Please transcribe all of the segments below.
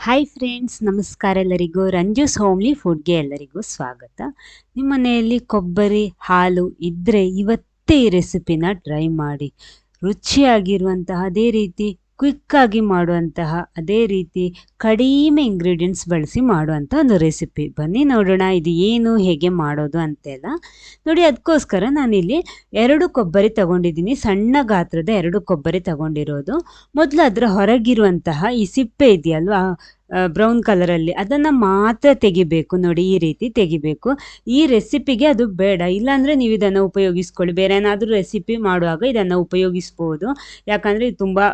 Hi friends ನಮಸ್ಕಾರ ಎಲ್ಲರಿಗೂ. ರಂಜುಸ್ homely ಫುಡ್ಗೆ ಎಲ್ಲರಿಗೂ ಸ್ವಾಗತ. ನಿಮ್ಮ ಮನೆಯಲ್ಲಿ ಕೊಬ್ಬರಿ, ಹಾಲು ಇದ್ದರೆ ಇವತ್ತೇ ರೆಸಿಪಿನ ಟ್ರೈ ಮಾಡಿ. ರುಚಿಯಾಗಿರುವಂತಹ ಅದೇ ರೀತಿ ಕ್ವಿಕ್ಕಾಗಿ ಮಾಡುವಂತಹ ಅದೇ ರೀತಿ ಕಡಿಮೆ ಇಂಗ್ರೀಡಿಯೆಂಟ್ಸ್ ಬಳಸಿ ಮಾಡುವಂಥ ಒಂದು ರೆಸಿಪಿ ಬನ್ನಿ ನೋಡೋಣ ಇದು ಏನು, ಹೇಗೆ ಮಾಡೋದು ಅಂತೆಲ್ಲ. ನೋಡಿ ಅದಕ್ಕೋಸ್ಕರ ನಾನಿಲ್ಲಿ ಎರಡು ಕೊಬ್ಬರಿ ತಗೊಂಡಿದ್ದೀನಿ. ಸಣ್ಣ ಗಾತ್ರದ ಎರಡು ಕೊಬ್ಬರಿ ತಗೊಂಡಿರೋದು. ಮೊದಲು ಅದರ ಹೊರಗಿರುವಂತಹ ಈ ಸಿಪ್ಪೆ ಇದೆಯಲ್ವಾ ಬ್ರೌನ್ ಕಲರಲ್ಲಿ ಅದನ್ನ ಮಾತ್ರ ತೆಗಿಬೇಕು. ನೋಡಿ, ಈ ರೀತಿ ತೆಗಿಬೇಕು. ಈ ರೆಸಿಪಿಗೆ ಅದು ಬೇಡ. ಇಲ್ಲಾಂದ್ರೆ ನೀವು ಇದನ್ನು ಉಪಯೋಗಿಸ್ಕೊಳ್ಳಿ. ಬೇರೆ ಏನಾದ್ರೂ ರೆಸಿಪಿ ಮಾಡುವಾಗ ಇದನ್ನು ಉಪಯೋಗಿಸ್ಬಹುದು ಯಾಕಂದ್ರೆ ಇದು ತುಂಬಾ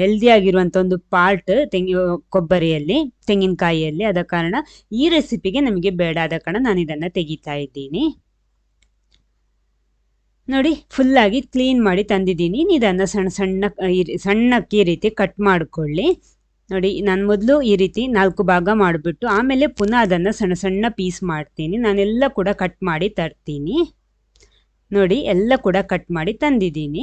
ಹೆಲ್ದಿ ಆಗಿರುವಂತ ಒಂದು ಪಾರ್ಟ್ ತೆಂಗಿ, ಕೊಬ್ಬರಿಯಲ್ಲಿ, ತೆಂಗಿನಕಾಯಿಯಲ್ಲಿ. ಆದ ಕಾರಣ ಈ ರೆಸಿಪಿಗೆ ನಮಗೆ ಬೇಡ. ಆದ ಕಾರಣ ನಾನು ಇದನ್ನು ತೆಗಿತಾ ಇದ್ದೀನಿ. ನೋಡಿ ಫುಲ್ ಆಗಿ ಕ್ಲೀನ್ ಮಾಡಿ ತಂದಿದ್ದೀನಿ. ಇದನ್ನ ಸಣ್ಣ ಸಣ್ಣ ಸಣ್ಣಕ್ಕೆ ಈ ರೀತಿ ಕಟ್ ಮಾಡಿಕೊಳ್ಳಿ. ನೋಡಿ, ನಾನು ಮೊದಲು ಈ ರೀತಿ ನಾಲ್ಕು ಭಾಗ ಮಾಡಿಬಿಟ್ಟು ಆಮೇಲೆ ಪುನಃ ಅದನ್ನು ಸಣ್ಣ ಸಣ್ಣ ಪೀಸ್ ಮಾಡ್ತೀನಿ. ನಾನೆಲ್ಲ ಕೂಡ ಕಟ್ ಮಾಡಿ ತರ್ತೀನಿ. ನೋಡಿ, ಎಲ್ಲ ಕೂಡ ಕಟ್ ಮಾಡಿ ತಂದಿದ್ದೀನಿ.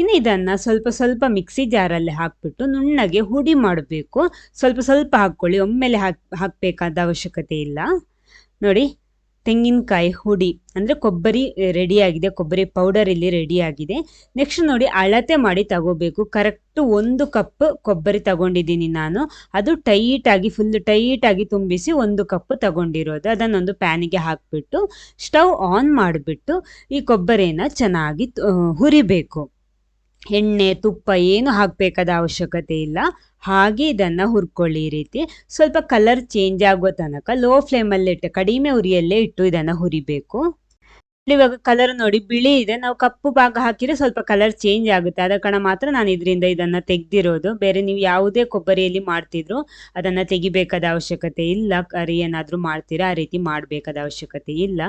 ಇನ್ನು ಇದನ್ನು ಸ್ವಲ್ಪ ಸ್ವಲ್ಪ ಮಿಕ್ಸಿ ಜಾರಲ್ಲಿ ಹಾಕ್ಬಿಟ್ಟು ನುಣ್ಣಗೆ ಹುಡಿ ಮಾಡಬೇಕು. ಸ್ವಲ್ಪ ಸ್ವಲ್ಪ ಹಾಕ್ಕೊಳ್ಳಿ. ಒಮ್ಮೆಲೆ ಹಾಕ್, ಹಾಕಬೇಕಾದ ಅವಶ್ಯಕತೆ ಇಲ್ಲ. ನೋಡಿ ತೆಂಗಿನಕಾಯಿ ಹುಡಿ ಅಂದರೆ ಕೊಬ್ಬರಿ ರೆಡಿಯಾಗಿದೆ. ಕೊಬ್ಬರಿ ಪೌಡರ್ ಇಲ್ಲಿ ರೆಡಿಯಾಗಿದೆ. ನೆಕ್ಸ್ಟ್ ನೋಡಿ ಅಳತೆ ಮಾಡಿ ತಗೋಬೇಕು. ಕರೆಕ್ಟ್ ಒಂದು ಕಪ್ ಕೊಬ್ಬರಿ ತಗೊಂಡಿದ್ದೀನಿ ನಾನು. ಅದು ಟೈಟಾಗಿ ಫುಲ್ ಟೈಟಾಗಿ ತುಂಬಿಸಿ ಒಂದು ಕಪ್ ತಗೊಂಡಿರೋದು. ಅದನ್ನೊಂದು ಪ್ಯಾನಿಗೆ ಹಾಕಿಬಿಟ್ಟು ಸ್ಟವ್ ಆನ್ ಮಾಡಿಬಿಟ್ಟು ಈ ಕೊಬ್ಬರಿನ ಚೆನ್ನಾಗಿ ಹುರಿಬೇಕು. ಎಣ್ಣೆ, ತುಪ್ಪ ಏನು ಹಾಕಬೇಕಾದ ಅವಶ್ಯಕತೆ ಇಲ್ಲ. ಹಾಗೆ ಇದನ್ನು ಹುರ್ಕೊಳ್ಳಿ ರೀತಿ. ಸ್ವಲ್ಪ ಕಲರ್ ಚೇಂಜ್ ಆಗೋ ತನಕ ಲೋ ಫ್ಲೇಮಲ್ಲಿಟ್ಟು ಕಡಿಮೆ ಉರಿಯಲ್ಲೇ ಇಟ್ಟು ಇದನ್ನು ಹುರಿಬೇಕು. ಇವಾಗ ಕಲರ್ ನೋಡಿ ಬಿಳಿ ಇದೆ, ನಾವು ಕಪ್ಪು ಭಾಗ ಹಾಕಿದ್ರೆ ಸ್ವಲ್ಪ ಕಲರ್ ಚೇಂಜ್ ಆಗುತ್ತೆ. ಆದ ಕಾರಣ ಮಾತ್ರ ನಾನು ಇದರಿಂದ ಇದನ್ನ ತೆಗೆದಿರೋದು. ಬೇರೆ ನೀವು ಯಾವುದೇ ಕೊಬ್ಬರಿಯಲ್ಲಿ ಮಾಡ್ತಿದ್ರು ಅದನ್ನ ತೆಗಿಬೇಕಾದ ಅವಶ್ಯಕತೆ ಇಲ್ಲ. ಕರಿ ಏನಾದ್ರೂ ಮಾಡ್ತೀರಾ, ಆ ರೀತಿ ಮಾಡಬೇಕಾದ ಅವಶ್ಯಕತೆ ಇಲ್ಲ.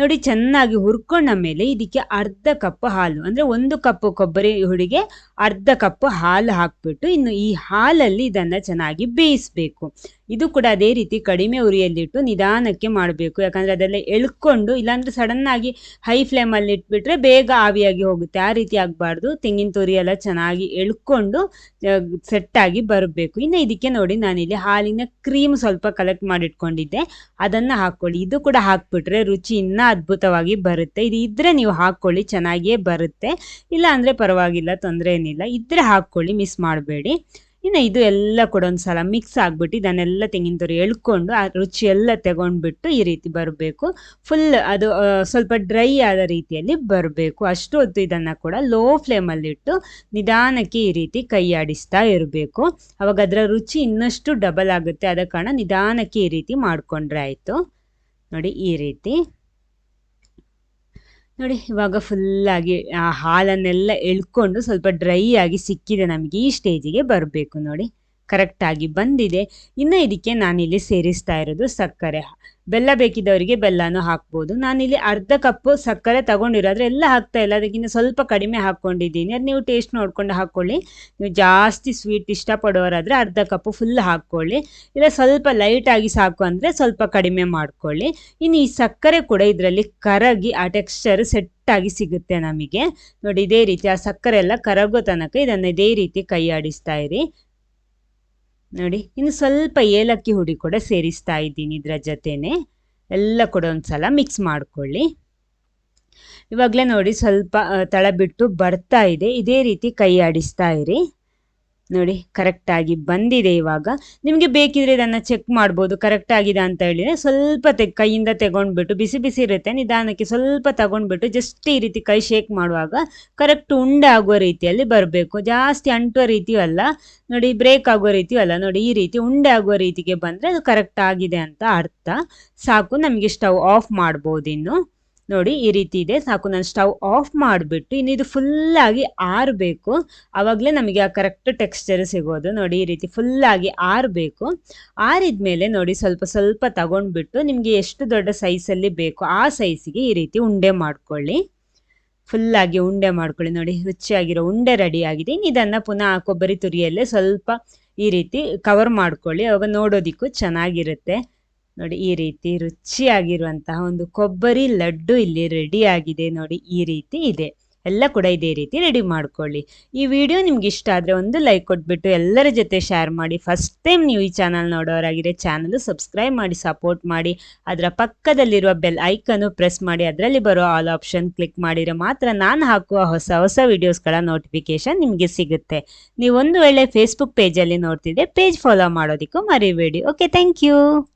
ನೋಡಿ ಚೆನ್ನಾಗಿ ಹುರ್ಕೊಂಡ ಮೇಲೆ ಇದಕ್ಕೆ ಅರ್ಧ ಕಪ್ ಹಾಲು, ಅಂದ್ರೆ ಒಂದು ಕಪ್ ಕೊಬ್ಬರಿ ಹುಡಿಗೆ ಅರ್ಧ ಕಪ್ ಹಾಲು ಹಾಕ್ಬಿಟ್ಟು ಇನ್ನು ಈ ಹಾಲಲ್ಲಿ ಇದನ್ನ ಚೆನ್ನಾಗಿ ಬೇಯಿಸಬೇಕು. ಇದು ಕೂಡ ಅದೇ ರೀತಿ ಕಡಿಮೆ ಉರಿಯಲ್ಲಿಟ್ಟು ನಿಧಾನಕ್ಕೆ ಮಾಡಬೇಕು. ಯಾಕಂದರೆ ಅದೆಲ್ಲ ಎಳ್ಕೊಂಡು ಇಲ್ಲಾಂದರೆ ಸಡನ್ನಾಗಿ ಹೈ ಫ್ಲೇಮಲ್ಲಿ ಇಟ್ಬಿಟ್ರೆ ಬೇಗ ಆವಿಯಾಗಿ ಹೋಗುತ್ತೆ. ಆ ರೀತಿ ಆಗಬಾರ್ದು. ತೆಂಗಿನ ತುರಿ ಎಲ್ಲ ಚೆನ್ನಾಗಿ ಎಳ್ಕೊಂಡು ಸೆಟ್ಟಾಗಿ ಬರಬೇಕು. ಇನ್ನು ಇದಕ್ಕೆ ನೋಡಿ ನಾನಿಲ್ಲಿ ಹಾಲಿನ ಕ್ರೀಮ್ ಸ್ವಲ್ಪ ಕಲೆಕ್ಟ್ ಮಾಡಿಟ್ಕೊಂಡಿದ್ದೆ. ಅದನ್ನು ಹಾಕ್ಕೊಳ್ಳಿ. ಇದು ಕೂಡ ಹಾಕ್ಬಿಟ್ರೆ ರುಚಿ ಇನ್ನೂ ಅದ್ಭುತವಾಗಿ ಬರುತ್ತೆ. ಇದು ಇದ್ದರೆ ನೀವು ಹಾಕ್ಕೊಳ್ಳಿ, ಚೆನ್ನಾಗಿಯೇ ಬರುತ್ತೆ. ಇಲ್ಲ ಅಂದರೆ ಪರವಾಗಿಲ್ಲ, ತೊಂದರೆ ಏನಿಲ್ಲ. ಇದ್ದರೆ ಹಾಕ್ಕೊಳ್ಳಿ ಮಿಸ್ ಮಾಡಬೇಡಿ. ಇನ್ನು ಇದು ಎಲ್ಲ ಕೂಡ ಒಂದು ಸಲ ಮಿಕ್ಸ್ ಆಗಿಬಿಟ್ಟು ಇದನ್ನೆಲ್ಲ ತೆಂಗಿನ ತುರಿ ಎಳ್ಕೊಂಡು ಆ ರುಚಿ ಎಲ್ಲ ತಗೊಂಡ್ಬಿಟ್ಟು ಈ ರೀತಿ ಬರಬೇಕು. ಫುಲ್ ಅದು ಸ್ವಲ್ಪ ಡ್ರೈ ಆದ ರೀತಿಯಲ್ಲಿ ಬರಬೇಕು. ಅಷ್ಟು ಹೊತ್ತು ಇದನ್ನು ಕೂಡ ಲೋ ಫ್ಲೇಮಲ್ಲಿಟ್ಟು ನಿಧಾನಕ್ಕೆ ಈ ರೀತಿ ಕೈಯಾಡಿಸ್ತಾ ಇರಬೇಕು. ಅವಾಗ ಅದರ ರುಚಿ ಇನ್ನಷ್ಟು ಡಬಲ್ ಆಗುತ್ತೆ. ಆದ ಕಾರಣ ನಿಧಾನಕ್ಕೆ ಈ ರೀತಿ ಮಾಡಿಕೊಂಡ್ರೆ ಆಯಿತು. ನೋಡಿ ಈ ರೀತಿ. ನೋಡಿ, ಇವಾಗ ಫುಲ್ಲಾಗಿ ಆ ಹಾಲನ್ನೆಲ್ಲ ಎಳ್ಕೊಂಡು ಸ್ವಲ್ಪ ಡ್ರೈ ಆಗಿ ಸಿಕ್ಕಿದೆ ನಮಗೆ ಈ ಸ್ಟೇಜಿಗೆ ಬರಬೇಕು ನೋಡಿ. ಕರೆಕ್ಟಾಗಿ ಬಂದಿದೆ. ಇನ್ನು ಇದಕ್ಕೆ ನಾನಿಲ್ಲಿ ಸೇರಿಸ್ತಾ ಇರೋದು ಸಕ್ಕರೆ. ಬೆಲ್ಲ ಬೇಕಿದ್ದವರಿಗೆ ಬೆಲ್ಲನೂ ಹಾಕ್ಬೋದು. ನಾನಿಲ್ಲಿ ಅರ್ಧ ಕಪ್ಪು ಸಕ್ಕರೆ ತಗೊಂಡಿರೋದ್ರೆ ಎಲ್ಲ ಹಾಕ್ತಾ ಇಲ್ಲ. ಅದಕ್ಕಿಂತ ಸ್ವಲ್ಪ ಕಡಿಮೆ ಹಾಕ್ಕೊಂಡಿದ್ದೀನಿ. ಅದು ನೀವು ಟೇಸ್ಟ್ ನೋಡ್ಕೊಂಡು ಹಾಕ್ಕೊಳ್ಳಿ ನೀವು ಜಾಸ್ತಿ ಸ್ವೀಟ್ ಇಷ್ಟಪಡೋರಾದರೆ ಅರ್ಧ ಕಪ್ಪು ಫುಲ್ ಹಾಕ್ಕೊಳ್ಳಿ ಇಲ್ಲ ಸ್ವಲ್ಪ ಲೈಟಾಗಿ ಸಾಕು ಅಂದರೆ ಸ್ವಲ್ಪ ಕಡಿಮೆ ಮಾಡ್ಕೊಳ್ಳಿ. ಇನ್ನು ಈ ಸಕ್ಕರೆ ಕೂಡ ಇದರಲ್ಲಿ ಕರಗಿ, ಆ ಟೆಕ್ಸ್ಚರ್ ಸೆಟ್ ಆಗಿ ಸಿಗುತ್ತೆ ನಮಗೆ. ನೋಡಿ, ಇದೇ ರೀತಿ ಆ ಸಕ್ಕರೆ ಎಲ್ಲ ಕರಗೋ ತನಕ ಇದನ್ನು ಇದೇ ರೀತಿ ಕೈ ಆಡಿಸ್ತಾ ಇರಿ. ನೋಡಿ, ಇನ್ನು ಸ್ವಲ್ಪ ಏಲಕ್ಕಿ ಹುಡಿ ಕೂಡ ಸೇರಿಸ್ತಾ ಇದ್ದೀನಿ ಇದರ ಜೊತೆನೆ. ಎಲ್ಲ ಕೂಡ ಒಂದ್ಸಲ ಮಿಕ್ಸ್ ಮಾಡ್ಕೊಳ್ಳಿ. ಇವಾಗಲೇ ನೋಡಿ ಸ್ವಲ್ಪ ತಳ ಬಿಟ್ಟು ಬರ್ತಾ ಇದೆ. ಇದೇ ರೀತಿ ಕೈ ಆಡಿಸ್ತಾ ಇರಿ. ನೋಡಿ ಕರೆಕ್ಟಾಗಿ ಬಂದಿದೆ ಇವಾಗ. ನಿಮಗೆ ಬೇಕಿದ್ರೆ ಇದನ್ನು ಚೆಕ್ ಮಾಡ್ಬೋದು ಕರೆಕ್ಟ್ ಆಗಿದೆ ಅಂತ ಹೇಳಿದ್ರೆ ಸ್ವಲ್ಪ ತೆ, ಕೈಯಿಂದ ತೆಗೊಂಡ್ಬಿಟ್ಟು ಬಿಸಿ ಬಿಸಿ ಇರುತ್ತೆ, ನಿಧಾನಕ್ಕೆ ಸ್ವಲ್ಪ ತಗೊಂಡ್ಬಿಟ್ಟು ಜಸ್ಟ್ ಈ ರೀತಿ ಕೈ ಶೇಕ್ ಮಾಡುವಾಗ ಕರೆಕ್ಟ್ ಉಂಡೆ ಆಗುವ ರೀತಿಯಲ್ಲಿ ಬರಬೇಕು. ಜಾಸ್ತಿ ಅಂಟುವ ರೀತಿಯೂ ಅಲ್ಲ, ನೋಡಿ ಬ್ರೇಕ್ ಆಗುವ ರೀತಿಯೂ ಅಲ್ಲ, ನೋಡಿ ಈ ರೀತಿ ಉಂಡೆ ಆಗುವ ರೀತಿಗೆ ಬಂದರೆ ಅದು ಕರೆಕ್ಟ್ ಆಗಿದೆ ಅಂತ ಅರ್ಥ. ಸಾಕು, ನಮಗೆ ಸ್ಟವ್ ಆಫ್ ಮಾಡ್ಬೋದು ಇನ್ನು. ನೋಡಿ ಈ ರೀತಿ ಇದೆ. ಸಾಕು, ನಾನು ಸ್ಟವ್ ಆಫ್ ಮಾಡಿಬಿಟ್ಟು ಇನ್ನು ಇದು ಫುಲ್ಲಾಗಿ ಆರಬೇಕು. ಆವಾಗಲೇ ನಮಗೆ ಆ ಕರೆಕ್ಟ್ ಟೆಕ್ಸ್ಚರ್ ಸಿಗೋದು. ನೋಡಿ ಈ ರೀತಿ ಫುಲ್ಲಾಗಿ ಆರಬೇಕು. ಆರಿದ ಮೇಲೆ ನೋಡಿ ಸ್ವಲ್ಪ ಸ್ವಲ್ಪ ತಗೊಂಡ್ಬಿಟ್ಟು ನಿಮಗೆ ಎಷ್ಟು ದೊಡ್ಡ ಸೈಜಲ್ಲಿ ಬೇಕು ಆ ಸೈಜಿಗೆ ಈ ರೀತಿ ಉಂಡೆ ಮಾಡ್ಕೊಳ್ಳಿ. ಫುಲ್ಲಾಗಿ ಉಂಡೆ ಮಾಡ್ಕೊಳ್ಳಿ. ನೋಡಿ ರುಚಿಯಾಗಿರೋ ಉಂಡೆ ರೆಡಿ ಆಗಿದೆ. ಇದನ್ನು ಪುನಃ ಕೊಬ್ಬರಿ ತುರಿಯಲ್ಲೇ ಸ್ವಲ್ಪ ಈ ರೀತಿ ಕವರ್ ಮಾಡ್ಕೊಳ್ಳಿ. ಅವಾಗ ನೋಡೋದಿಕ್ಕೂ ಚೆನ್ನಾಗಿರುತ್ತೆ. ನೋಡಿ ಈ ರೀತಿ ರುಚಿಯಾಗಿರುವಂತಹ ಒಂದು ಕೊಬ್ಬರಿ ಲಡ್ಡು ಇಲ್ಲಿ ರೆಡಿ ಆಗಿದೆ ನೋಡಿ ಈ ರೀತಿ ಇದೆ. ಎಲ್ಲ ಕೂಡ ಇದೇ ರೀತಿ ರೆಡಿ ಮಾಡ್ಕೊಳ್ಳಿ. ಈ ವಿಡಿಯೋ ನಿಮ್ಗೆ ಇಷ್ಟ ಆದರೆ ಒಂದು ಲೈಕ್ ಕೊಟ್ಬಿಟ್ಟು ಎಲ್ಲರ ಜೊತೆ ಶೇರ್ ಮಾಡಿ. ಫಸ್ಟ್ ಟೈಮ್ ನೀವು ಈ ಚಾನಲ್ ನೋಡೋರಾಗಿದ್ರೆ ಚಾನಲ್ ಸಬ್ಸ್ಕ್ರೈಬ್ ಮಾಡಿ ಸಪೋರ್ಟ್ ಮಾಡಿ. ಅದರ ಪಕ್ಕದಲ್ಲಿರುವ ಬೆಲ್ ಐಕನ್ನು ಪ್ರೆಸ್ ಮಾಡಿ. ಅದರಲ್ಲಿ ಬರೋ ಆಲ್ ಆಪ್ಷನ್ ಕ್ಲಿಕ್ ಮಾಡಿದರೆ ಮಾತ್ರ ನಾನು ಹಾಕುವ ಹೊಸ ಹೊಸ ವಿಡಿಯೋಸ್ಗಳ ನೋಟಿಫಿಕೇಶನ್ ನಿಮಗೆ ಸಿಗುತ್ತೆ. ನೀವು ಒಂದು ವೇಳೆ ಫೇಸ್ಬುಕ್ ಪೇಜಲ್ಲಿ ನೋಡ್ತಿದ್ರೆ ಪೇಜ್ ಫಾಲೋ ಮಾಡೋದಕ್ಕೂ ಮರಿಬೇಡಿ. Okay thank you